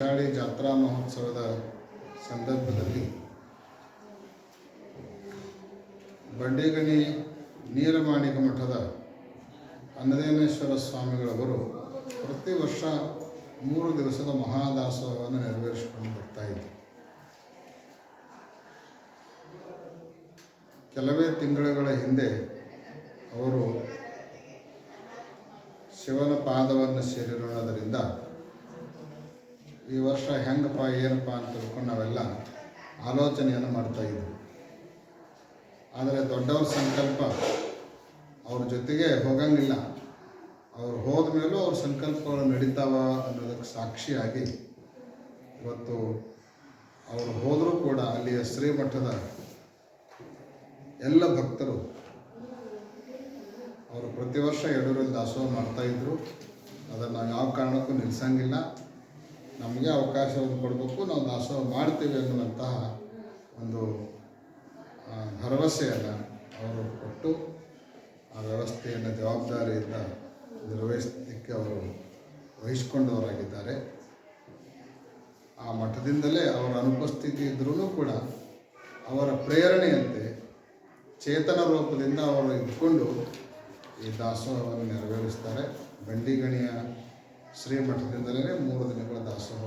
ಶಿರಾಡಿ ಜಾತ್ರಾ ಮಹೋತ್ಸವದ ಸಂದರ್ಭದಲ್ಲಿ ಬಂಡಿಗಣಿ ನೀರಮಾಣಿಕ ಮಠದ ಅನ್ನದೇನೇಶ್ವರ ಸ್ವಾಮಿಗಳವರು ಪ್ರತಿ ವರ್ಷ ಮೂರು ದಿವಸದ ಮಹಾದಾಸೋಹವನ್ನು ನೆರವೇರಿಸಿಕೊಂಡು ಬರ್ತಾ ಇದ್ದರು. ಕೆಲವೇ ತಿಂಗಳುಗಳ ಹಿಂದೆ ಅವರು ಶಿವನ ಪಾದವನ್ನು ಸೇರಿರೋಣದರಿಂದ ಈ ವರ್ಷ ಹೆಂಗಪ್ಪ, ಏನಪ್ಪ ಅಂತ ತಿಳ್ಕೊಂಡು ನಾವೆಲ್ಲ ಆಲೋಚನೆಯನ್ನು ಮಾಡ್ತಾ ಇದ್ವಿ ಆದರೆ ದೊಡ್ಡವ್ರ ಸಂಕಲ್ಪ ಅವ್ರ ಜೊತೆಗೆ ಹೋಗಂಗಿಲ್ಲ. ಅವ್ರು ಹೋದ ಮೇಲೂ ಅವ್ರ ಸಂಕಲ್ಪಗಳು ನಡೀತಾವ ಅನ್ನೋದಕ್ಕೆ ಸಾಕ್ಷಿಯಾಗಿ ಇವತ್ತು ಅವರು ಹೋದರೂ ಕೂಡ ಅಲ್ಲಿಯ ಶ್ರೀಮಠದ ಎಲ್ಲ ಭಕ್ತರು ಅವರು ಪ್ರತಿ ವರ್ಷ ಯಡೂರಲ್ಲಿ ದಾಸೋಹ ಮಾಡ್ತಾಯಿದ್ರು ಅದನ್ನು ಯಾವ ಕಾರಣಕ್ಕೂ ನಿಲ್ಲಿಸಂಗಿಲ್ಲ ನಮಗೆ ಅವಕಾಶವನ್ನು ಕೊಡಬೇಕು, ನಾವು ದಾಸೋಹ ಮಾಡ್ತೇವೆ ಅನ್ನುವಂತಹ ಒಂದು ಭರವಸೆಯನ್ನು ಅವರು ಕೊಟ್ಟು ಆ ವ್ಯವಸ್ಥೆಯನ್ನು ಜವಾಬ್ದಾರಿಯಿಂದ ನಿರ್ವಹಿಸಲಿಕ್ಕೆ ಅವರು ವಹಿಸಿಕೊಂಡವರಾಗಿದ್ದಾರೆ. ಆ ಮಠದಿಂದಲೇ ಅವರ ಅನುಪಸ್ಥಿತಿ ಇದ್ರೂ ಕೂಡ ಅವರ ಪ್ರೇರಣೆಯಂತೆ ಚೇತನ ರೂಪದಿಂದ ಅವರು ಇದ್ಕೊಂಡು ಈ ದಾಸೋಹವನ್ನು ನೆರವೇರಿಸ್ತಾರೆ. ಬಂಡಿಗಣಿಯ ಶ್ರೀಮಠದಿಂದಲೇ ಮೂರು ದಿನಗಳ ದಾಸೋಹ